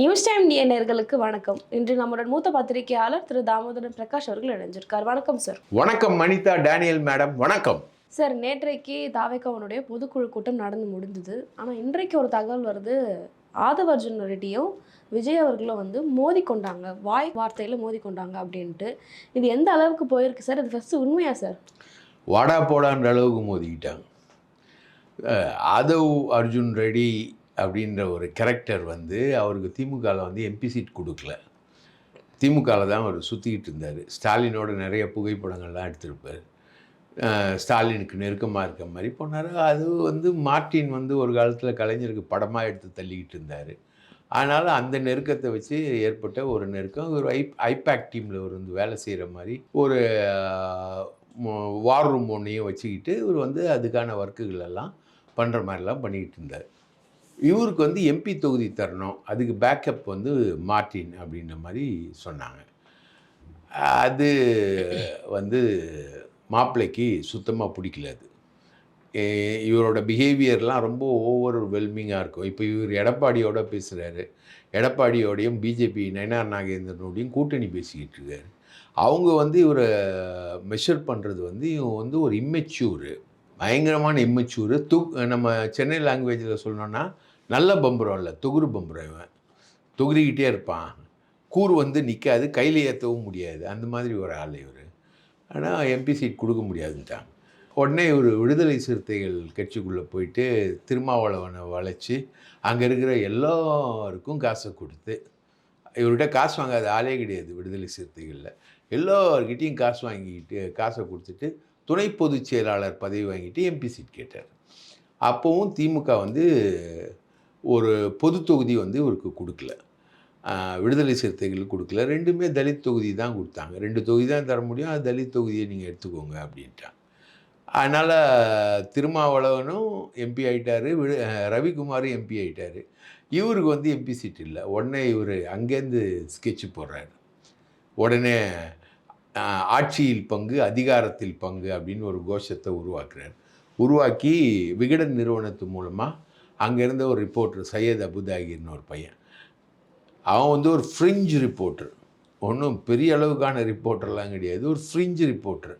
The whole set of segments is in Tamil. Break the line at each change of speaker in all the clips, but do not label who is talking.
நியூஸ் டைம் டிஎன் நேயர்களுக்கு வணக்கம். இன்று நம்முடன் மூத்த பத்திரிகையாளர் திரு தாமோதரன் பிரகாஷ் அவர்கள் இணைஞ்சிருக்கார். வணக்கம் சார்
வணக்கம் மனிதா டேனியல் மேடம். வணக்கம்.
சார் நேற்றைக்கு தாவேக்காவனுடைய பொதுக்குழு கூட்டம் நடந்து முடிந்தது. ஆனால் இன்றைக்கு ஒரு தகவல் வருது. ஆதவ அர்ஜுன் ரெட்டியும் விஜய் அவர்களும் வந்து மோதி கொண்டாங்க. வாய் வார்த்தையில் மோதி கொண்டாங்க அப்படின்ட்டு. இது எந்த அளவுக்கு போயிருக்கு சார் இது ஃபஸ்ட்டு உண்மையா சார்
வாடா போடான்ற அளவுக்கு மோதிக்கிட்டாங்க. ஆதவ் அர்ஜுன் ரெடி அப்படின்ற ஒரு கேரக்டர் வந்து அவருக்கு திமுகவில் வந்து எம்பி சீட் கொடுக்கல. திமுகவில் தான் அவர் சுற்றிக்கிட்டு இருந்தார். ஸ்டாலினோட நிறைய புகைப்படங்கள்லாம் எடுத்திருப்பார். ஸ்டாலினுக்கு நெருக்கமாக இருக்க மாதிரி போனார். அது வந்து மார்ட்டின் வந்து ஒரு காலத்தில் கலைஞருக்கு படமாக எடுத்து தள்ளிக்கிட்டு இருந்தார். அதனால் அந்த நெருக்கத்தை வச்சு ஏற்பட்ட ஒரு நெருக்கம். ஒரு ஐ ஐபேக் டீமில் ஒரு வந்து வேலை செய்கிற மாதிரி ஒரு வார் ரூம் ஒன்றையும் வச்சுக்கிட்டு இவர் வந்து அதுக்கான ஒர்க்குகளெல்லாம் பண்ணுற மாதிரிலாம் பண்ணிக்கிட்டு இருந்தார். இவருக்கு வந்து எம்பி தொகுதி தரணும். அதுக்கு பேக்கப் வந்து மார்ட்டின் அப்படின்ற மாதிரி சொன்னாங்க. அது வந்து மாப்பிள்ளைக்கு சுத்தமாக பிடிக்கல அது. இவரோட பிஹேவியர்லாம் ரொம்ப ஓவர் வெல்மிங்காக இருக்கும். இப்போ இவர் எடப்பாடியோட பேசுகிறாரு எடப்பாடியோடையும் பிஜேபி நயனார் நாகேந்திரனோடையும் கூட்டணி பேசிக்கிட்டு இருக்காரு. அவங்க வந்து இவரை மெஷர் பண்ணுறது வந்து இவன் வந்து ஒரு இம்மெச்சூரு பயங்கரமான இம்மெச்சூரு தூக் நம்ம சென்னை லாங்குவேஜில் சொல்லணுன்னா நல்ல பம்பரம் இல்லை தொகுறு பம்பரம் இவன். தொகுதிக்கிட்டே இருப்பான். கூறு வந்து நிற்காது கையில் ஏற்றவும் முடியாது. அந்த மாதிரி ஒரு ஆள் இவர். ஆனால் எம்பி சீட் கொடுக்க முடியாதுன்ட்டாங்க உடனே இவர் விடுதலை சிறுத்தைகள் கட்சிக்குள்ளே போயிட்டு திருமாவளவனை வளைச்சி அங்கே இருக்கிற எல்லாருக்கும் காசை கொடுத்து இவர்கிட்ட காசு வாங்காத ஆளே கிடையாது விடுதலை சிறுத்தைகளில். எல்லார்கிட்டையும் காசு வாங்கிக்கிட்டு காசை கொடுத்துட்டு துணை பொதுச் செயலாளர் பதவி வாங்கிட்டு எம்பி சீட் கேட்டார். அப்போவும் திமுக வந்து ஒரு பொது தொகுதி வந்து இவருக்கு கொடுக்கல. விடுதலை சிறுத்தைகளுக்கு கொடுக்கல. ரெண்டுமே தலித் தொகுதி தான் கொடுத்தாங்க. ரெண்டு தொகுதி தான் தர முடியும். அது தலித் தொகுதியை நீங்கள் எடுத்துக்கோங்க அப்படின்ட்டான் அதனால் திருமாவளவனும் எம்பி ஆகிட்டார் விடு ரவிக்குமாரும் எம்பி ஆகிட்டார் இவருக்கு வந்து எம்பி சீட் இல்லை. உடனே இவர் அங்கேருந்து ஸ்கெட்ச் போடுறாரு. உடனே ஆட்சியில் பங்கு அதிகாரத்தில் பங்கு அப்படின்னு ஒரு கோஷத்தை உருவாக்குறார். உருவாக்கி விகடன் நிறுவனத்து மூலமாக அங்கேருந்து ஒரு ரிப்போர்ட்ரு சையத் அபுதாகிர்னு ஒரு பையன். அவன் வந்து ஒரு ஃப்ரிஞ்சு ரிப்போர்ட்ரு ஒன்றும் பெரிய அளவுக்கான ரிப்போர்ட்டர்லாம் கிடையாது. ஒரு ஃப்ரிஞ்சு ரிப்போர்ட்ரு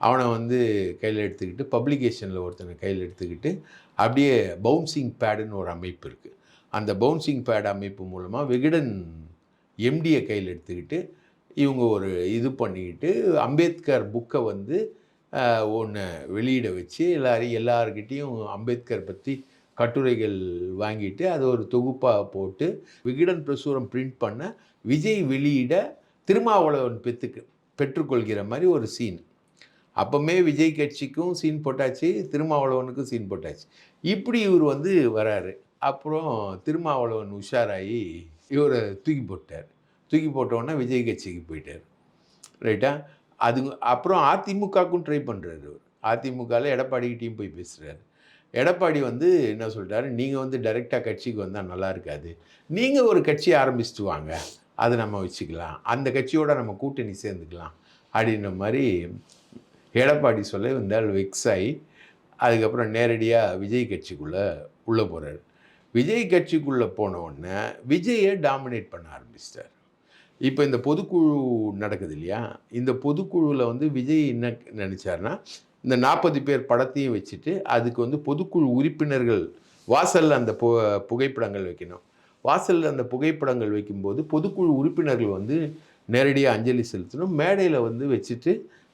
அவனை வந்து கையில் எடுத்துக்கிட்டு பப்ளிகேஷனில் ஒருத்தனை கையில் எடுத்துக்கிட்டு அப்படியே பவுன்சிங் பேடுன்னு ஒரு அமைப்பு இருக்குது அந்த பவுன்சிங் பேட் அமைப்பு மூலமாக விகடன் எம்டியை கையில் எடுத்துக்கிட்டு இவங்க ஒரு இது பண்ணிக்கிட்டு அம்பேத்கர் புக்கை வந்து ஒன்று வெளியிட வச்சு எல்லாரையும் எல்லாருக்கிட்டேயும் அம்பேத்கர் பற்றி கட்டுரைகள் வாங்கிட்டு அதை ஒரு தொகுப்பாக போட்டு விகடன் பிரசுரம் பிரிண்ட் பண்ண விஜய் வெளியிட திருமாவளவன் பெற்றுக்கு பெற்றுக்கொள்கிற மாதிரி ஒரு சீன் அப்போமே விஜய் கட்சிக்கும் சீன் போட்டாச்சு திருமாவளவனுக்கும் சீன் போட்டாச்சு. இப்படி இவர் வந்து வராரு. அப்புறம் திருமாவளவன் உஷாராகி இவரை தூக்கி போட்டார். தூக்கி போட்டோன்னே விஜய் கட்சிக்கு போயிட்டார். ரைட்டா? அது அப்புறம் அதிமுகவுக்கும் ட்ரை பண்ணுறாரு அவர் அதிமுகவில் எடப்பாடிக்கிட்டையும் போய் பேசுகிறாரு எடப்பாடி வந்து என்ன சொல்லிட்டாரு நீங்கள் வந்து டைரெக்டாக கட்சிக்கு வந்தால் நல்லா இருக்காது. நீங்கள் ஒரு கட்சி ஆரம்பிச்சுட்டு வாங்க. அதை நம்ம வச்சுக்கலாம். அந்த கட்சியோட நம்ம கூட்டணி சேர்ந்துக்கலாம். அப்படின்ற மாதிரி எடப்பாடி சொல்ல வந்தால் வெக்ஸ் ஆகி அதுக்கப்புறம் நேரடியாக விஜய் கட்சிக்குள்ளே உள்ளே போகிறார் விஜய் கட்சிக்குள்ளே போனவுடனே விஜயை டாமினேட் பண்ண ஆரம்பிச்சிட்டார். இப்போ இந்த பொதுக்குழு நடக்குது இல்லையா? இந்த பொதுக்குழுவில் வந்து விஜய் என்ன நினச்சாருன்னா இந்த நாற்பது பேர் படத்தையும் வச்சுட்டு அதுக்கு வந்து பொதுக்குழு உறுப்பினர்கள் வாசலில் அந்த பு புகைப்படங்கள் வைக்கணும். வாசலில் அந்த புகைப்படங்கள் வைக்கும்போது பொதுக்குழு உறுப்பினர்கள் வந்து நேரடியாக அஞ்சலி செலுத்தணும். மேடையில் வந்து வச்சுட்டு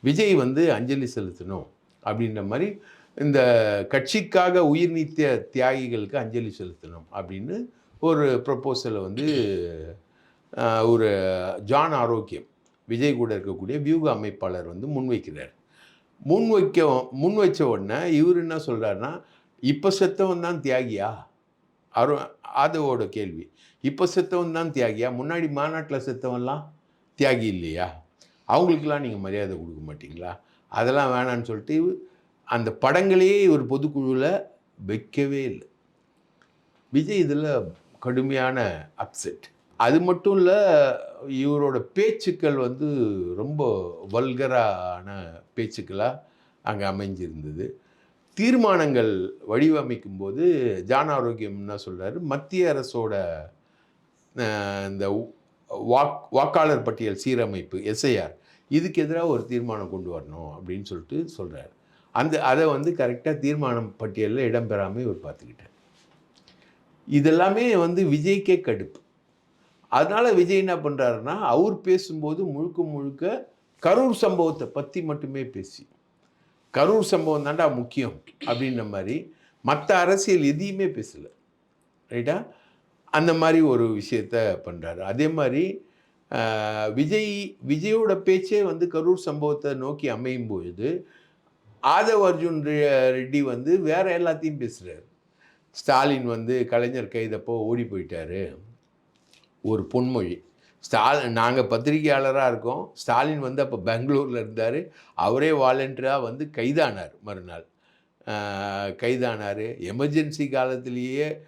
விஜய் வந்து அஞ்சலி செலுத்தணும் அப்படின்ற மாதிரி இந்த கட்சிக்காக உயிர் நீத்திய தியாகிகளுக்கு அஞ்சலி செலுத்தணும் அப்படின்னு ஒரு ப்ரப்போசலை வந்து ஒரு ஜான் ஆரோக்கியம் விஜய் கூட இருக்கக்கூடிய வியூக அமைப்பாளர் வந்து முன்வைக்கிறார். முன் வைக்க முன் வச்ச உடனே இவர் என்ன சொல்கிறாருன்னா இப்போ செத்தவன் தான் தியாகியா? அரு ஆதவோட கேள்வி. இப்போ செத்தவன் தான் தியாகியா? முன்னாடி மாநாட்டில் செத்தவன்லாம் தியாகி இல்லையா? அவங்களுக்கெல்லாம் நீங்கள் மரியாதை கொடுக்க மாட்டிங்களா? அதெல்லாம் வேணான்னு சொல்லிட்டு அந்த படங்களையே இவர் பொதுக்குழுவில் வைக்கவே இல்லை. விஜய் இதில் கடுமையான அப்செட் அது மட்டும் இல்லை இவரோட பேச்சுக்கள் வந்து ரொம்ப வல்கரான பேச்சுக்களாக அங்கே அமைஞ்சிருந்தது. தீர்மானங்கள் வடிவமைக்கும் போது ஜான ஆரோக்கியம் என்ன சொல்கிறாரு மத்திய அரசோட இந்த வாக் வாக்காளர் பட்டியல் சீரமைப்பு எஸ்ஐஆர் இதுக்கு எதிராக ஒரு தீர்மானம் கொண்டு வரணும் அப்படின்னு சொல்லிட்டு சொல்கிறார் அந்த அதை வந்து கரெக்டாக தீர்மானம் பட்டியலில் இடம்பெறாமல் இவர் பார்த்துக்கிட்டார். இதெல்லாமே வந்து விஜய்க்கே கடுப்பு. அதனால் விஜய் என்ன பண்ணுறாருன்னா அவர் பேசும்போது முழுக்க முழுக்க கரூர் சம்பவத்தை பற்றி மட்டுமே பேசி கரூர் சம்பவம் தாண்டா முக்கியம் அப்படின்ற மாதிரி மற்ற அரசியல் எதையுமே பேசலை. ரைட்டா? அந்த மாதிரி ஒரு விஷயத்த பண்ணுறாரு அதே மாதிரி விஜய் விஜயோட பேச்சே வந்து கரூர் சம்பவத்தை நோக்கி அமையும் பொழுது ஆதவ் அர்ஜுன் ரெ- ரெட்டி வந்து வேற எல்லாத்தையும் பேசுகிறார் ஸ்டாலின் வந்து கலைஞர் கைதப்போ ஓடி போயிட்டாரு. ஒரு பொன்மொழி. ஸ்டாலின் நாங்கள் பத்திரிகையாளராக இருக்கோம். ஸ்டாலின் வந்து அப்போ பெங்களூரில் இருந்தார். அவரே வாலண்டியராக வந்து கைதானார் மறுநாள். கைதானார். எமர்ஜென்சி காலத்திலேயே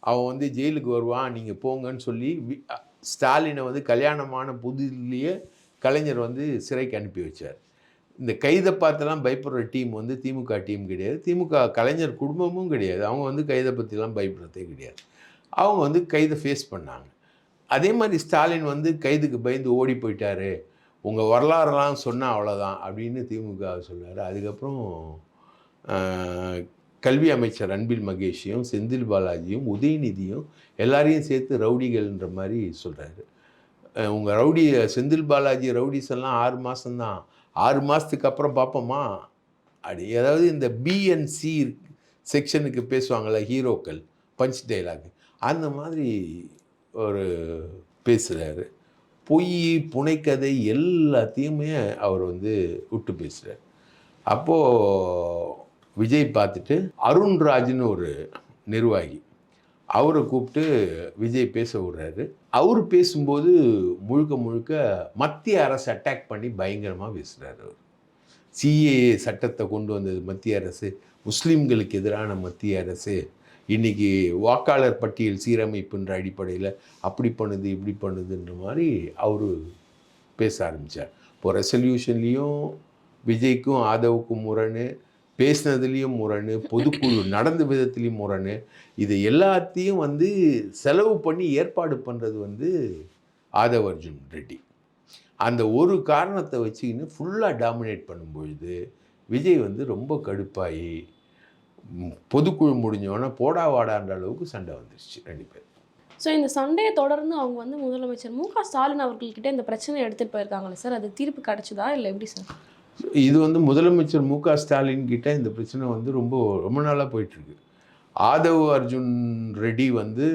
அவன் வந்து ஜெயிலுக்கு வருவான் நீங்கள் போங்கன்னு சொல்லி வி- ஸ்டாலினை வந்து கல்யாணமான புதுதிலேயே கலைஞர் வந்து சிறைக்கு அனுப்பி வச்சார். இந்த கைதை பார்த்தெல்லாம் பயப்படுற டீம் வந்து திமுக டீம் கிடையாது. திமுக கலைஞர் குடும்பமும் கிடையாது. அவங்க வந்து கைதை பற்றிலாம் பயப்படுறதே கிடையாது. அவங்க வந்து கைதை ஃபேஸ் பண்ணாங்க. அதே மாதிரி ஸ்டாலின் வந்து கைதுக்கு பயந்து ஓடி போயிட்டாரு. உங்கள் வரலாறுலாம் சொன்னால் அவ்வளோதான் அப்படின்னு திமுக சொல்கிறார் அதுக்கப்புறம் கல்வி அமைச்சர் அன்பில் மகேஷையும் செந்தில் பாலாஜியும் உதயநிதியும் எல்லாரையும் சேர்த்து ரவுடிகள்ன்ற மாதிரி சொல்கிறாரு உங்கள் ரவுடி செந்தில் பாலாஜி ரவுடிஸ் எல்லாம் ஆறு மாதம்தான் ஆறு மாதத்துக்கு அப்புறம் பார்ப்போமா அப்படி அதாவது இந்த பிஎன்சி செக்ஷனுக்கு பேசுவாங்கள்ல ஹீரோக்கள் பஞ்ச் டைலாக் அந்த மாதிரி ஒரு பேசுகிறாரு பொய் புனைக்கதை எல்லாத்தையுமே அவர் வந்து விட்டு பேசுகிறார் அப்போது விஜய் பார்த்துட்டு அருண்ராஜ்னு ஒரு நிர்வாகி அவரை கூப்பிட்டு விஜய் பேச விடுறாரு. அவர் பேசும்போது முழுக்க முழுக்க மத்திய அரசு அட்டாக் பண்ணி பயங்கரமாக பேசுகிறாரு அவர். சிஏஏ சட்டத்தை கொண்டு வந்தது மத்திய அரசு முஸ்லீம்களுக்கு எதிரான மத்திய அரசு இன்னைக்கு வாக்காளர் பட்டியல் சீரமைப்புன்ற அடிப்படையில் அப்படி பண்ணுது இப்படி பண்ணுதுன்ற மாதிரி அவர் பேச ஆரம்பித்தார் இப்போ ரெசல்யூஷன்லேயும் விஜய்க்கும் ஆதவுக்கும் முரணு பேசினதுலேயும் முரணு பொதுக்குழு நடந்த விதத்துலேயும் முரணு. இது எல்லாத்தையும் வந்து செலவு பண்ணி ஏற்பாடு பண்ணுறது வந்து ஆதவ் அர்ஜுன் ரெட்டி. அந்த ஒரு காரணத்தை வச்சுக்கின்னு ஃபுல்லாக டாமினேட் பண்ணும்பொழுது விஜய் வந்து ரொம்ப கடுப்பாகி பொதுக்குழு முடிஞ்சோடனே போடா வாடான்ற அளவுக்கு சண்டை வந்துருச்சு ரெண்டு பேர்
ஸோ இந்த சண்டையை தொடர்ந்து அவங்க வந்து முதலமைச்சர் மு க ஸ்டாலின் அவர்கள்கிட்ட இந்த பிரச்சனையை எடுத்துகிட்டு போயிருக்காங்களே சார்? அது தீர்ப்பு கிடைச்சதா இல்லை எப்படி சார்?
இது வந்து முதலமைச்சர் மு க ஸ்டாலின் கிட்ட இந்த பிரச்சனை வந்து ரொம்ப ரொம்ப நாளாக போயிட்டுருக்கு. ஆதவ் அர்ஜுன் ரெட்டி வந்து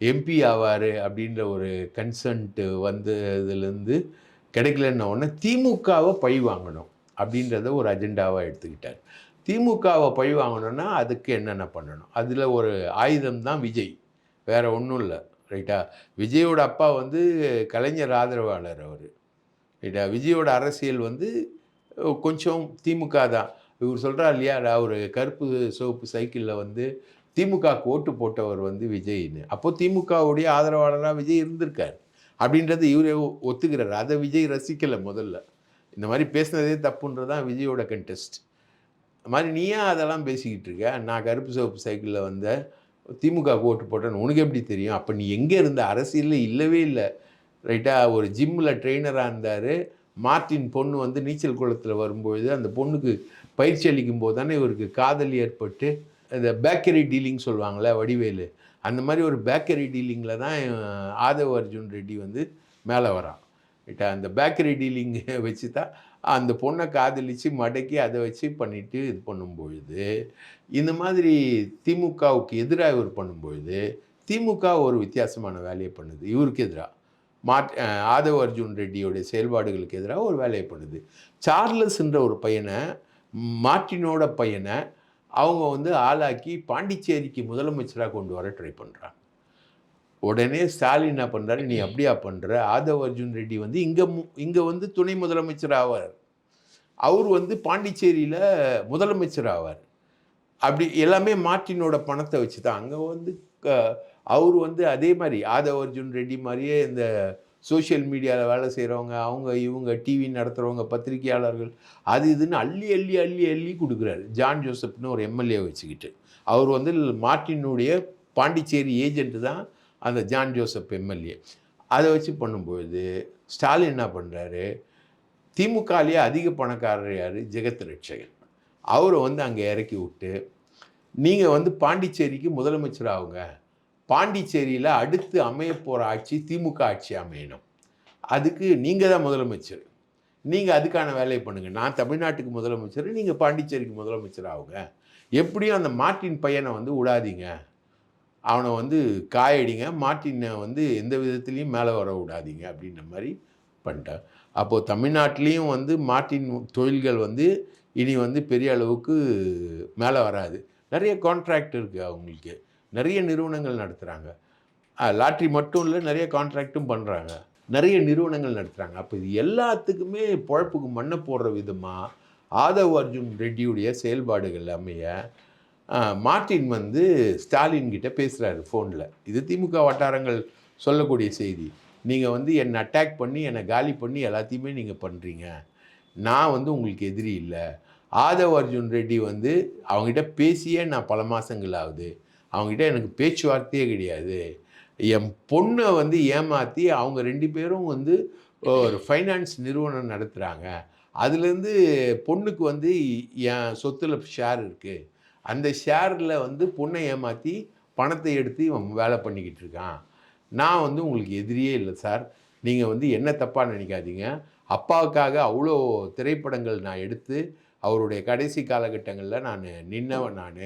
எம்பி ஆவார் அப்படின்ற ஒரு கன்சன்ட் வந்ததுலேருந்து கிடைக்கலன்ன உடனே திமுகவை பழி வாங்கணும் அப்படின்றத ஒரு அஜெண்டாவாக எடுத்துக்கிட்டார். திமுகவை பழி வாங்கணும்னா அதுக்கு என்னென்ன பண்ணணும்? அதில் ஒரு ஆயுதம் தான் விஜய். வேறு ஒன்றும் இல்லை ரைட்டா விஜயோட அப்பா வந்து கலைஞர் ஆதரவாளர் அவர் ரைட்டா விஜயோட அரசியல் வந்து கொஞ்சம் திமுக தான். இவர் சொல்கிறா இல்லையா அவர் கருப்பு சிவப்பு சைக்கிளில் வந்து திமுகவுக்கு ஓட்டு போட்டவர் வந்து விஜய்னு அப்போது திமுகவுடைய ஆதரவாளராக விஜய் இருந்திருக்கார். அப்படின்றது இவரே ஒ- ஒத்துக்கிறார். அதை விஜய் ரசிக்கலை முதல்ல. இந்த மாதிரி பேசுனதே தப்புன்றது தான் விஜயோட கண்டெஸ்ட் அது மாதிரி நீயா அதெல்லாம் பேசிக்கிட்டு இருக்க. நான் கருப்பு சிவப்பு சைக்கிளில் வந்த திமுக ஓட்டு போட்டேன்னு உனக்கு எப்படி தெரியும்? அப்போ நீ எங்கே இருந்த? அரசியலில் இல்லவே இல்லை. ரைட்டாக ஒரு ஜிம்மில் ட்ரெயினராக இருந்தார். மார்ட்டின் பொண்ணு வந்து நீச்சல் குளத்தில் வரும்பொழுது அந்த பொண்ணுக்கு பயிற்சி அளிக்கும் போது தானே இவருக்கு காதல் ஏற்பட்டு இந்த பேக்கரி டீலிங் சொல்லுவாங்களே வடிவேலு. அந்த மாதிரி ஒரு பேக்கரி டீலிங்கில் தான் ஆதவ அர்ஜுன் ரெட்டி வந்து மேலே வரான். ரைட்டா? அந்த பேக்கரி டீலிங் வச்சு தான் அந்த பொண்ணை காதலித்து மடக்கி அதை வச்சு பண்ணிட்டு இது பண்ணும்பொழுது இந்த மாதிரி திமுகவுக்கு எதிராக இவர் பண்ணும்பொழுது திமுக ஒரு வித்தியாசமான வேலையை பண்ணுது. இவருக்கு எதிராக மாட் ஆதவ அர்ஜுன் ரெட்டியோடைய செயல்பாடுகளுக்கு எதிராக ஒரு வேலையை பண்ணுது. சார்லஸ்ன்ற ஒரு பையனை மார்ட்டினோட பையனை அவங்க வந்து ஆளாக்கி பாண்டிச்சேரிக்கு முதலமைச்சராக கொண்டு வர ட்ரை பண்ணுறாங்க உடனே ஸ்டாலின் என்ன பண்ணுறாரு நீ அப்படியா பண்ணுற ஆதவ் அர்ஜுன் ரெட்டி வந்து இங்கே இங்கே வந்து துணை முதலமைச்சர் ஆவார். அவர் வந்து பாண்டிச்சேரியில் முதலமைச்சர் ஆவார். அப்படி எல்லாமே மார்ட்டினோட பணத்தை வச்சு தான் அங்கே வந்து க- அவர் வந்து அதே மாதிரி ஆதவ் அர்ஜுன் ரெட்டி மாதிரியே இந்த சோஷியல் மீடியாவில் வேலை செய்கிறவங்க அவங்க இவங்க டிவி நடத்துகிறவங்க பத்திரிகையாளர்கள் அது இதுன்னு அள்ளி அள்ளி அள்ளி அள்ளி கொடுக்குறாரு. ஜான் ஜோசப்னு ஒரு எம்எல்ஏ வச்சுக்கிட்டு. அவர் வந்து மார்ட்டினுடைய பாண்டிச்சேரி ஏஜென்ட்டு தான் அந்த ஜான் ஜோசப் எம்எல்ஏ. அதை வச்சு பண்ணும்பொழுது ஸ்டாலின் என்ன பண்ணுறாரு திமுகலேயே அதிக பணக்காரர் யார்? ஜெகத் ரட்சகன். அவரை வந்து அங்கே இறக்கி விட்டு நீங்கள் வந்து பாண்டிச்சேரிக்கு முதலமைச்சர் ஆகுங்க. பாண்டிச்சேரியில் அடுத்து அமைய போகிற ஆட்சி திமுக ஆட்சி அமையணும். அதுக்கு நீங்கள் தான் முதலமைச்சர். நீங்கள் அதுக்கான வேலையை பண்ணுங்கள் நான் தமிழ்நாட்டுக்கு முதலமைச்சர் நீங்கள் பாண்டிச்சேரிக்கு முதலமைச்சர் ஆகுங்க. எப்படியும் அந்த மார்ட்டின் பையனை வந்து விடாதீங்க அவனை வந்து காயடிங்க மார்ட்டினை வந்து எந்த விதத்துலேயும் மேலே வர விடாதீங்க அப்படின்ற மாதிரி பண்ணிட்டார். அப்போது தமிழ்நாட்டிலையும் வந்து மார்ட்டின் தொழில்கள் வந்து இனி வந்து பெரிய அளவுக்கு மேலே வராது. நிறைய கான்ட்ராக்ட் இருக்குது அவங்களுக்கு. நிறைய நிறுவனங்கள் நடத்துகிறாங்க லாட்ரி மட்டும் இல்லை நிறைய கான்ட்ராக்டும் பண்ணுறாங்க நிறைய நிறுவனங்கள் நடத்துகிறாங்க அப்போ இது எல்லாத்துக்குமே பொழப்புக்கு மண்ணை போடுற விதமாக ஆதவ் அர்ஜுன் ரெட்டியுடைய செயல்பாடுகள் அமைய மார்ட்டின் வந்து ஸ்டாலின் கிட்ட பேசுகிறாரு ஃபோனில் இது திமுக வட்டாரங்கள் சொல்லக்கூடிய செய்தி. நீங்கள் வந்து என்னை அட்டாக் பண்ணி என்னை காலி பண்ணி எல்லாத்தையுமே நீங்கள் பண்ணுறீங்க நான் வந்து உங்களுக்கு எதிரி இல்லை. ஆதவ் அர்ஜுன் ரெட்டி வந்து அவங்ககிட்ட பேசியே நான் பல மாதங்கள் ஆகுது. அவங்ககிட்ட எனக்கு பேச்சுவார்த்தையே கிடையாது. என் பொண்ணை வந்து ஏமாற்றி அவங்க ரெண்டு பேரும் வந்து ஒரு ஃபைனான்ஸ் நிறுவனம் நடத்துகிறாங்க அதுலேருந்து பொண்ணுக்கு வந்து என் சொத்தில் ஷேர் இருக்குது அந்த ஷேரில் வந்து பொண்ணை ஏமாற்றி பணத்தை எடுத்து இவன் வேலை பண்ணிக்கிட்டு இருக்கான். நான் வந்து உங்களுக்கு எதிரியே இல்லை சார். நீங்கள் வந்து என்ன தப்பாக நினைக்காதீங்க. அப்பாவுக்காக அவ்வளோ திரைப்படங்கள் நான் எடுத்து அவருடைய கடைசி காலகட்டங்களில் நான் நின்னவன் நான்.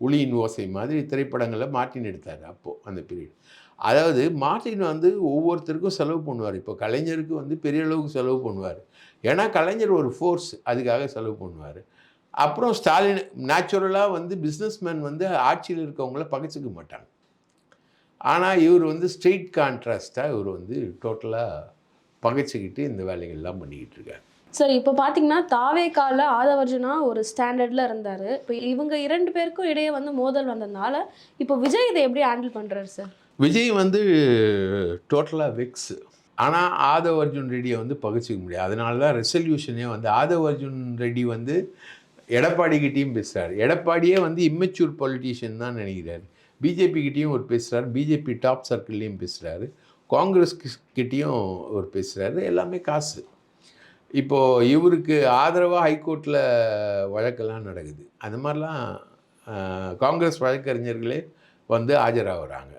உளியின் ஓசை மாதிரி திரைப்படங்களை மார்ட்டின் எடுத்தார் அப்போது அந்த பீரியட் அதாவது மார்ட்டின் வந்து ஒவ்வொருத்தருக்கும் செலவு பண்ணுவார். இப்போ கலைஞருக்கு வந்து பெரிய அளவுக்கு செலவு பண்ணுவார். ஏன்னா கலைஞர் ஒரு ஃபோர்ஸ் அதுக்காக செலவு பண்ணுவார். அப்புறம் ஸ்டாலின் நேச்சுரலாக வந்து பிஸ்னஸ்மேன் வந்து ஆட்சியில் இருக்கவங்கள பகைச்சிக்க மாட்டாங்க. ஆனால் இவர் வந்து ஸ்ட்ரெயிட் கான்ட்ராஸ்ட்டாக இவர் வந்து டோட்டலாக பகைச்சிக்கிட்டு இந்த வேலைகள்லாம் பண்ணிக்கிட்டு இருக்கார்.
சார் இப்போ பார்த்தீங்கன்னா தாவேக்கால ஆதவர்ஜுனா ஒரு ஸ்டாண்டர்டில் இருந்தார். இப்போ இவங்க இரண்டு பேருக்கும் இடையே வந்து மோதல் வந்ததுனால இப்போ விஜய் இதை எப்படி ஹேண்டில் பண்ணுறாரு சார்
விஜய் வந்து டோட்டலாக வெக்ஸ் ஆனால் ஆதவ் அர்ஜுன் ரெட்டியை வந்து பகிச்சிக்க முடியாது. அதனால தான் ரெசல்யூஷனே வந்து ஆதவ் அர்ஜுன் ரெட்டி வந்து எடப்பாடிக்கிட்டேயும் பேசுகிறார் எடப்பாடியே வந்து இம்மெச்சூர் பொலிட்டீஷியன் தான் நினைக்கிறார். பிஜேபிக்கிட்டேயும் ஒரு பேசுகிறார் பிஜேபி டாப் சர்க்கிள்லேயும் பேசுகிறாரு காங்கிரஸ் கிட்டேயும் ஒரு பேசுகிறாரு எல்லாமே காசு. இப்போது இவருக்கு ஆதரவாக ஹைகோர்ட்டில் வழக்கெல்லாம் நடக்குது. அந்த மாதிரிலாம் காங்கிரஸ் வழக்கறிஞர்களே வந்து ஆஜராகிறாங்க.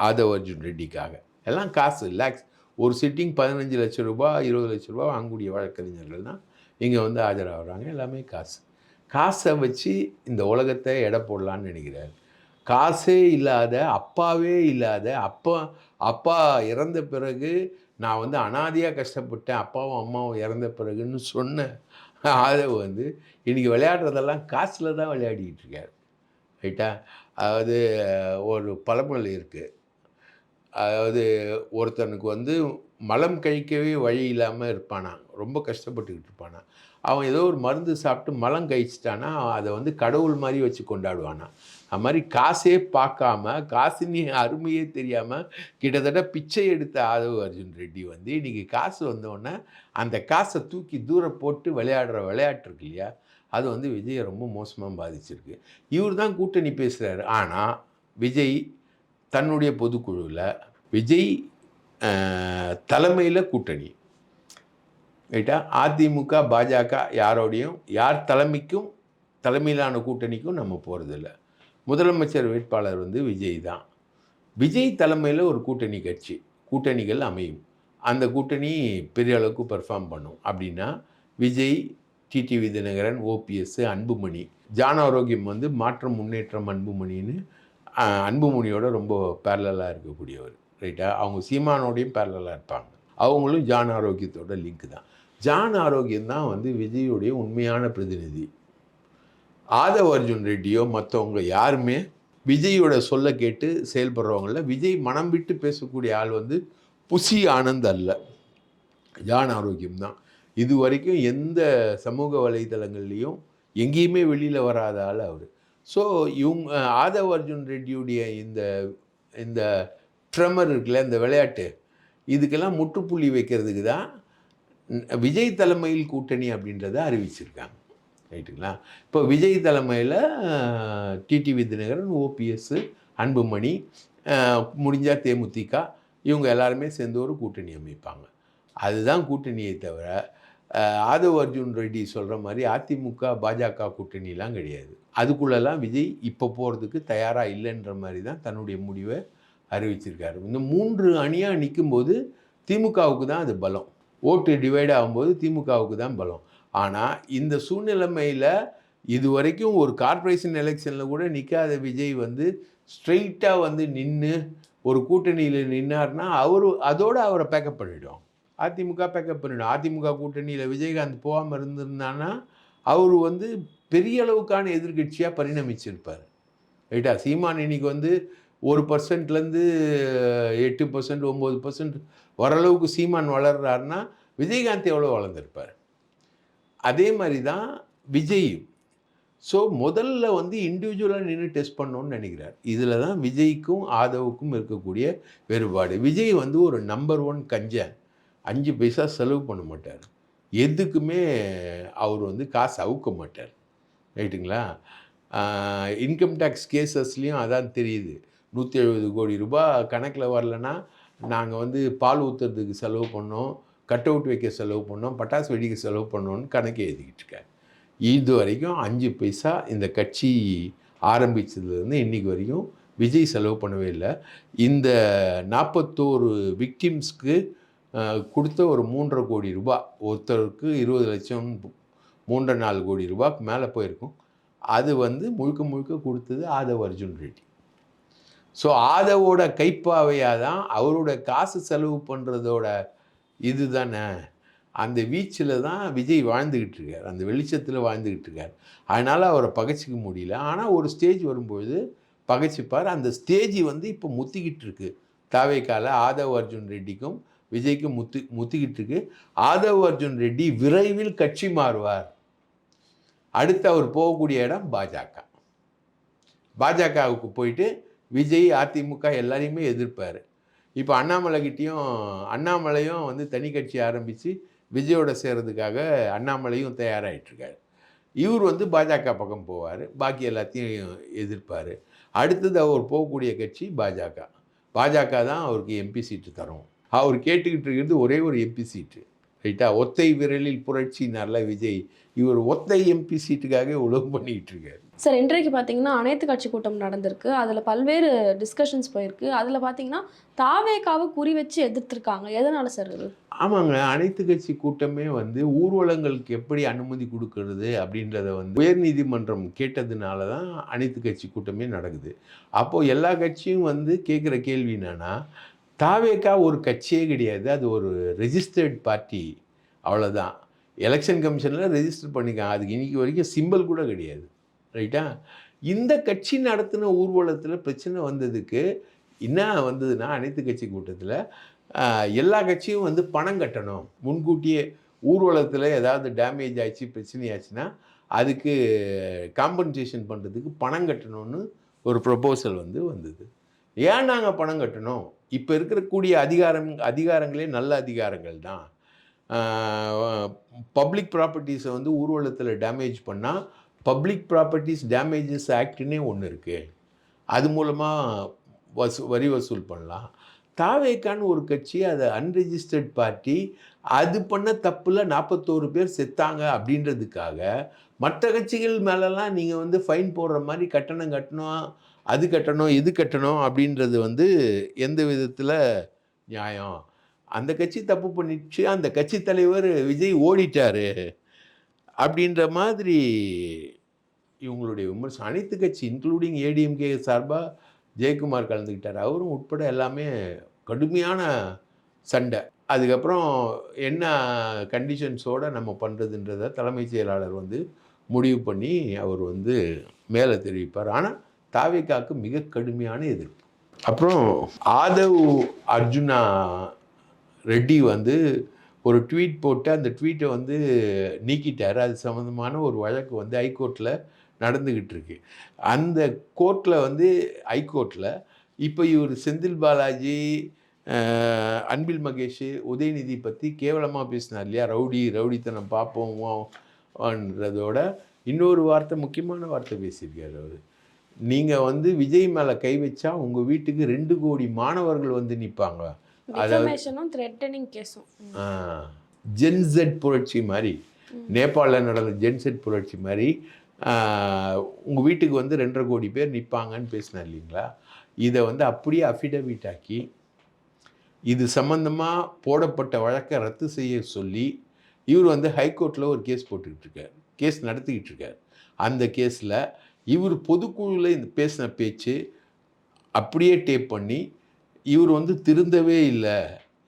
ஆதவ் அர்ஜுன் ரெட்டிக்காக. எல்லாம் காசு. லேக்ஸ் ஒரு சிட்டிங் பதினஞ்சு லட்ச ரூபா இருபது லட்ச ரூபா வாங்கக்கூடிய வழக்கறிஞர்கள் தான் இங்கே வந்து ஆஜராகிறாங்க. எல்லாமே காசு. காசை வச்சு இந்த உலகத்தை எடை போடலான்னு நினைக்கிறார். காசே இல்லாத அப்பாவே இல்லாத அப்பா அப்பா இறந்த பிறகு நான் வந்து அனாதையாக கஷ்டப்பட்டேன் அப்பாவும் அம்மாவும் இறந்த பிறகுன்னு சொன்ன ஆதவ் வந்து இன்றைக்கி விளையாடுறதெல்லாம் காசில் தான் விளையாடிக்கிட்டு இருக்கார். ரைட்டா? அதாவது ஒரு பழமொழி இருக்குது அதாவது ஒருத்தனுக்கு வந்து மலம் கழிக்கவே வழி இல்லாமல் இருப்பானா ரொம்ப கஷ்டப்பட்டுக்கிட்டு இருப்பானா அவன் ஏதோ ஒரு மருந்து சாப்பிட்டு மலம் கழிச்சிட்டானா அதை வந்து கடவுள் மாதிரி வச்சு கொண்டாடுவானா. அது மாதிரி காசே பார்க்காம காசினி அருமையே தெரியாமல் கிட்டத்தட்ட பிச்சை எடுத்த ஆதவ் அர்ஜுன் ரெட்டி வந்து இன்றைக்கி காசு வந்தோடனே அந்த காசை தூக்கி தூரம் போட்டு விளையாடுற விளையாட்டு இருக்கு இல்லையா? அது வந்து விஜயை ரொம்ப மோசமாக பாதிச்சிருக்கு. இவர் தான் கூட்டணி பேசுகிறாரு ஆனால் விஜய் தன்னுடைய பொதுக்குழுவில் விஜய் தலைமையில் கூட்டணி. ரைட்டா? அதிமுக பாஜக யாரோடையும் யார் தலைமைக்கும் தலைமையிலான கூட்டணிக்கும் நம்ம போகிறதில்ல முதலமைச்சர் வேட்பாளர் வந்து விஜய் தான். விஜய் தலைமையில் ஒரு கூட்டணி கட்சி கூட்டணிகள் அமையும். அந்த கூட்டணி பெரிய அளவுக்கு பெர்ஃபார்ம் பண்ணும். அப்படின்னா விஜய் டிடிவி தினகரன் ஓபிஎஸ் அன்புமணி ஜான ஆரோக்கியம் வந்து மாற்றம் முன்னேற்றம் அன்புமணின்னு அன்புமணியோட ரொம்ப பேரலாக இருக்கக்கூடியவர் ரைட்டா? அவங்க சீமானோடையும் பேரலாக இருப்பாங்க. அவங்களும் ஜான் ஆரோக்கியத்தோட லிங்க் தான். ஜான் ஆரோக்கியம் தான் வந்து விஜயுடைய உண்மையான பிரதிநிதி. ஆதவ அர்ஜுன் ரெட்டியோ மற்றவங்க யாருமே விஜயோட சொல்ல கேட்டு செயல்படுறவங்கள விஜய் மனம் விட்டு பேசக்கூடிய ஆள் வந்து புசி ஆனந்த் அல்ல. ஜான் ஆரோக்கியம் தான் இது வரைக்கும் எந்த சமூக வலைதளங்கள்லேயும் எங்கேயுமே வெளியில் வராத ஆள் அவர். ஸோ இவங்க ஆதவ அர்ஜுன் ரெட்டியுடைய இந்த இந்த ட்ரமர் இருக்குல்ல இந்த விளையாட்டு இதுக்கெல்லாம் முற்றுப்புள்ளி வைக்கிறதுக்கு தான் விஜய் தலைமையில் கூட்டணி அப்படின்றத அறிவிச்சிருக்காங்க. ரைட்டுங்களா? இப்போ விஜய் தலைமையில் டிடி தினகரன் ஓபிஎஸ் அன்புமணி முடிஞ்சால் தேமுதிக இவங்க எல்லாருமே சேர்ந்து ஒரு கூட்டணி அமைப்பாங்க. அதுதான் கூட்டணியை தவிர அஹ், ஆதவ் அர்ஜுன் ரெட்டி சொல்கிற மாதிரி அதிமுக பாஜக கூட்டணிலாம் கிடையாது. அதுக்குள்ளெல்லாம் விஜய் இப்போ போகிறதுக்கு தயாராக இல்லைன்ற மாதிரி தான் தன்னுடைய முடிவை அறிவிச்சிருக்காரு. இந்த மூன்று அணியாக நிற்கும்போது திமுகவுக்கு தான் அது பலம். ஓட்டு டிவைட் ஆகும்போது திமுகவுக்கு தான் பலம். ஆனால் இந்த சூழ்நிலைமையில் இது வரைக்கும் ஒரு கார்ப்பரேஷன் எலெக்ஷனில் கூட நிற்காத விஜய் வந்து ஸ்ட்ரெயிட்டாக வந்து நின்று ஒரு கூட்டணியில் நின்னார்னா அவர் அதோடு அவரை பேக்கப் பண்ணிவிடும் அதிமுக பேக்கப் பண்ணிடும். அதிமுக கூட்டணியில் விஜயகாந்த் போகாமல் இருந்திருந்தான்னா அவர் வந்து பெரிய அளவுக்கான எதிர்க்கட்சியாக பரிணமிச்சிருப்பார். ரைட்டா? சீமான் இன்னைக்கு வந்து ஒரு பர்சன்ட்லேருந்து எட்டு பர்சன்ட் ஒம்பது பர்சன்ட் ஓரளவுக்கு சீமான் வளர்றாருன்னா விஜயகாந்த் எவ்வளோ வளர்ந்துருப்பார்? அதே மாதிரி தான் விஜயும். ஸோ முதல்ல வந்து இண்டிவிஜுவலாக நின்று டெஸ்ட் பண்ணோன்னு நினைக்கிறார். இதில் தான் விஜய்க்கும் ஆதவுக்கும் இருக்கக்கூடிய வேறுபாடு. விஜய் வந்து ஒரு நம்பர் ஒன் கஞ்சன். அஞ்சு பைசா செலவு பண்ண மாட்டார். எதுக்குமே அவர் வந்து காசு அவுக்க மாட்டார். ரைட்டுங்களா? இன்கம் டேக்ஸ் கேசஸ்லேயும் அதான் தெரியுது. நூற்றி எழுபது கோடி ரூபாய் கணக்கில் வரலன்னா நாங்கள் வந்து பால் ஊற்றுறதுக்கு செலவு பண்ணோம் கட் அவுட் வைக்க செலவு பண்ணோம் பட்டாசு வெடிக்க செலவு பண்ணோன்னு கணக்கு எழுதிக்கிட்டு இருக்கார். இது வரைக்கும் அஞ்சு பைசா இந்த கட்சி ஆரம்பித்ததுலேருந்து இன்னைக்கு வரைக்கும் விஜய் செலவு பண்ணவே இல்லை. இந்த நாற்பத்தோரு விக்டிம்ஸ்க்கு கொடுத்த ஒரு மூன்றரை கோடி ரூபாய் ஒருத்தருக்கு இருபது லட்சம் மூன்றரை நாலு கோடி ரூபாய்க்கு மேலே போயிருக்கும். அது வந்து முழுக்க முழுக்க கொடுத்தது ஆதவ் அர்ஜுன் ரெட்டி. ஸோ ஆதவோட கைப்பாவையாக தான் அவரோட காசு செலவு பண்ணுறதோட இது தானே அந்த வீச்சில் தான் விஜய் வாழ்ந்துக்கிட்டு இருக்கார். அந்த வெளிச்சத்தில் வாழ்ந்துக்கிட்டு இருக்கார். அதனால் அவரை பகைச்சிக்க முடியல. ஆனால் ஒரு ஸ்டேஜ் வரும்பொழுது பகைச்சிப்பார். அந்த ஸ்டேஜ் வந்து இப்போ முத்திக்கிட்டு இருக்கு. தாவேக்கால ஆதவ் அர்ஜுன் ரெட்டிக்கும் விஜய்க்கும் முத்து முத்திக்கிட்டு இருக்கு. ஆதவ் அர்ஜுன் ரெட்டி விரைவில் கட்சி மாறுவார். அடுத்து அவர் போகக்கூடிய இடம் பாஜக. பாஜகவுக்கு போயிட்டு விஜய் அதிமுக எல்லாரையுமே எதிர்ப்பார். இப்போ அண்ணாமலைகிட்டேயும் அண்ணாமலையும் வந்து தனி கட்சி ஆரம்பித்து விஜயோட சேர்றதுக்காக அண்ணாமலையும் தயாராகிட்டுருக்காரு இவர் வந்து பாஜக பக்கம் போவார். பாக்கி எல்லாத்தையும் எதிர்ப்பார். அடுத்தது அவர் போகக்கூடிய கட்சி பாஜக. பாஜக தான் அவருக்கு எம்பி சீட்டு தரும். அவர் கேட்டுக்கிட்டு இருக்கிறது ஒரே ஒரு எம்பி சீட்டு. ரைட்டா? ஒத்தை விரலில் புரட்சினார்ல விஜய். இவர் ஒத்தை எம்பி சீட்டுக்காக உழவு பண்ணிக்கிட்டு இருக்காரு.
சார் இன்றைக்கு பார்த்தீங்கன்னா அனைத்து கட்சி கூட்டம் நடந்திருக்கு. அதில் பல்வேறு டிஸ்கஷன்ஸ் போயிருக்கு. அதில் பார்த்தீங்கன்னா தாவேக்காவை குறி வச்சு எதிர்த்திருக்காங்க. எதனால சார் இது
ஆமாங்க. அனைத்து கட்சி கூட்டமே வந்து ஊர்வலங்களுக்கு எப்படி அனுமதி கொடுக்கறது அப்படின்றத வந்து உயர்நீதிமன்றம் கேட்டதுனால தான் அனைத்து கட்சி கூட்டமே நடக்குது. அப்போது எல்லா கட்சியும் வந்து கேட்குற கேள்வி என்னன்னா தாவேக்கா ஒரு கட்சியே கிடையாது. அது ஒரு ரெஜிஸ்டர்ட் பார்ட்டி அவ்வளோதான் எலெக்ஷன் கமிஷனில் ரெஜிஸ்டர் பண்ணிக்காங்க அதுக்கு இன்றைக்கி வரைக்கும் சிம்பிள் கூட கிடையாது. ரைட்டா இந்த கட்சி நடத்தின ஊர்வலத்தில் பிரச்சனை வந்ததுக்கு என்ன வந்ததுன்னா அனைத்து கட்சி கூட்டத்தில் எல்லா கட்சியும் வந்து பணம் கட்டணும். முன்கூட்டியே ஊர்வலத்தில் ஏதாவது டேமேஜ் ஆயிடுச்சு பிரச்சனை ஆச்சுன்னா அதுக்கு காம்பன்சேஷன் பண்ணுறதுக்கு பணம் கட்டணும்னு ஒரு ப்ரொபோசல் வந்து வந்தது. ஏன் நாங்கள் பணம் கட்டணும்? இப்போ இருக்கக்கூடிய அதிகாரம் அதிகாரங்களே நல்ல அதிகாரங்கள் தான். பப்ளிக் ப்ராப்பர்ட்டிஸை வந்து ஊர்வலத்தில் டேமேஜ் பண்ணால் பப்ளிக் ப்ராப்பர்ட்டிஸ் டேமேஜஸ் ஆக்ட்னே ஒன்று இருக்குது அது மூலமாக வசூ வரி வசூல் பண்ணலாம். தாவேக்கான்னு ஒரு கட்சி அது அன்ரெஜிஸ்டர்ட் பார்ட்டி அது பண்ண தப்பில் நாற்பத்தோரு பேர் செத்தாங்க அப்படின்றதுக்காக மற்ற கட்சிகள் மேலெல்லாம் நீங்கள் வந்து ஃபைன் போடுற மாதிரி கட்டணம் கட்டணும் அது கட்டணும் இது கட்டணும் அப்படின்றது வந்து எந்த விதத்தில் நியாயம்? அந்த கட்சி தப்பு பண்ணிடுச்சு அந்த கட்சி தலைவர் விஜய் ஓடிட்டார் அப்படின்ற மாதிரி இவங்களுடைய விமர்சனம். அனைத்து கட்சி இன்க்ளூடிங் ஏடிஎம்கே சார்பாக ஜெயக்குமார் கலந்துக்கிட்டார். அவரும் உட்பட எல்லாமே கடுமையான சண்டை. அதுக்கப்புறம் என்ன கண்டிஷன்ஸோடு நம்ம பண்ணுறதுன்றத தலைமைச் செயலாளர் வந்து முடிவு பண்ணி அவர் வந்து மேலே தெரிவிப்பார். ஆனால் தாவேக்காக்கு மிக கடுமையான எதிர்ப்பு. அப்புறம் ஆதவ் அர்ஜுனா ரெட்டி வந்து ஒரு ட்வீட் போட்டு அந்த ட்வீட்டை வந்து நீக்கிட்டார். அது சம்மந்தமான ஒரு வழக்கு வந்து ஹைகோர்ட்டில் நடந்துக்கிட்டு இருக்கு அந்த கோர்ட்டில் வந்து ஹைகோர்ட்டில் இப்போ இவர் செந்தில் பாலாஜி அன்பில் மகேஷ் உதயநிதி பற்றி கேவலமாக பேசினார் இல்லையா? ரவுடி ரவுடித்தனம் பார்ப்போம்ன்றதோட இன்னொரு வார்த்தை முக்கியமான வார்த்தை பேசியிருக்காரு அவர். நீங்கள் வந்து விஜய் மேலே கை வச்சா உங்கள் வீட்டுக்கு ரெண்டு கோடி மாணவர்கள் வந்து நிற்பாங்க ஜென்செட் புரட்சி மாதிரி. நேபாளில் நடந்த ஜென்செட் புரட்சி மாதிரி உங்கள் வீட்டுக்கு வந்து ரெண்டரை கோடி பேர் நிற்பாங்கன்னு பேசினேன் இல்லைங்களா? இதை வந்து அப்படியே அஃபிடவிட் ஆக்கி இது சம்பந்தமாக போடப்பட்ட வழக்கை ரத்து செய்ய சொல்லி இவர் வந்து ஹைகோர்ட்டில் ஒரு கேஸ் போட்டுக்கிட்டு இருக்கார். கேஸ் நடத்திக்கிட்டு இருக்கார். அந்த கேஸில் இவர் பொதுக்குழுவில் இந்த பேசின பேச்சு அப்படியே டேப் பண்ணி இவர் வந்து திருந்தவே இல்லை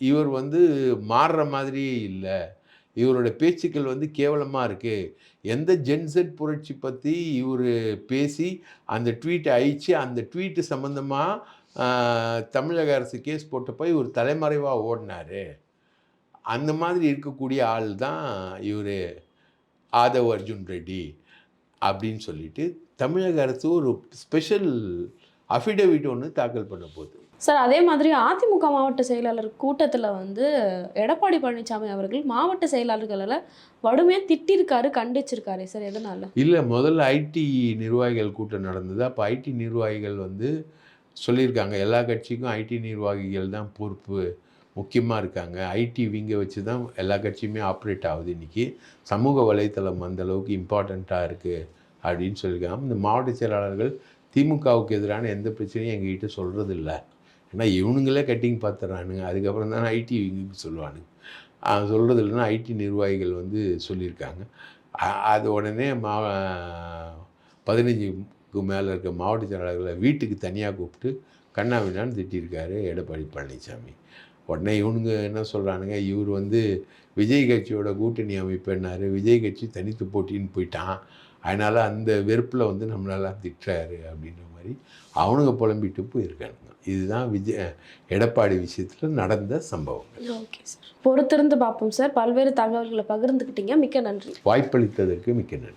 இவர் வந்து மாறுற மாதிரியே இல்லை இவரோட பேச்சுக்கள் வந்து கேவலமாக இருக்குது எந்த ஜென்செட் புரட்சி பற்றி இவர் பேசி அந்த ட்வீட்டை அழித்து அந்த ட்வீட்டு சம்மந்தமாக தமிழக அரசு கேஸ் போட்டப்போ இவர் தலைமறைவாக ஓடினார். அந்த மாதிரி இருக்கக்கூடிய ஆள் தான் இவர் ஆதவ் அர்ஜுன் ரெட்டி அப்படின்னு சொல்லிட்டு தமிழக அரசு ஒரு ஸ்பெஷல் அஃபிடவிட் ஒன்று தாக்கல் பண்ண போகுது.
சார் அதே மாதிரி அதிமுக மாவட்ட செயலாளர் கூட்டத்தில் வந்து எடப்பாடி பழனிசாமி அவர்கள் மாவட்ட செயலாளர்களை வடுமையாக திட்டிருக்காரு கண்டிச்சிருக்காரு. சார் எதனால?
இல்லை முதல்ல ஐடி நிர்வாகிகள் கூட்டம் நடந்தது. அப்போ ஐடி நிர்வாகிகள் வந்து சொல்லியிருக்காங்க. எல்லா கட்சிக்கும் ஐடி நிர்வாகிகள் தான் பொறுப்பு முக்கியமாக இருக்காங்க. ஐடி விங்கை வச்சு தான் எல்லா கட்சியுமே ஆப்ரேட் ஆகுது இன்றைக்கி சமூக வலைத்தளம் அந்த அளவுக்கு இம்பார்ட்டண்ட்டாக இருக்குது அப்படின்னு சொல்லியிருக்காங்க. இந்த மாவட்ட செயலாளர்கள் திமுகவுக்கு எதிரான எந்த பிரச்சனையும் எங்ககிட்ட சொல்கிறது இல்லை ஏன்னா இவனுங்களே கட்டிங் பார்த்துட்றானுங்க அதுக்கப்புறம் தானே ஐடி விங்குக்கு சொல்லுவானுங்க. சொல்கிறது இல்லைன்னா ஐடி நிர்வாகிகள் வந்து சொல்லியிருக்காங்க. அது உடனே மா பதினஞ்சுக்கு மேலே இருக்க மாவட்ட செயலாளர்களை வீட்டுக்கு தனியாக கூப்பிட்டு கண்ணாவினான்னு திட்டியிருக்காரு எடப்பாடி பழனிசாமி. உடனே இவனுங்க என்ன சொல்கிறானுங்க இவர் வந்து விஜய் கட்சியோட கூட்டணி அமைப்புன்னாரு. விஜய் கட்சி தனித்து போட்டின்னு போயிட்டான். அதனால் அந்த வெறுப்பில் வந்து நம்மளெல்லாம் திட்டுறாரு அப்படின்ற மாதிரி அவனுங்க புலம்பிட்டு போயிருக்கானுங்க. இதுதான் விஜய் எடப்பாடி விஷயத்தில் நடந்த சம்பவம்
ஓகே சார் பொறுத்திருந்து பார்ப்போம் சார் பல்வேறு தகவல்களை பகிர்ந்துக்கிட்டீங்க. மிக்க நன்றி.
வாய்ப்பளித்ததற்கு மிக்க நன்றி.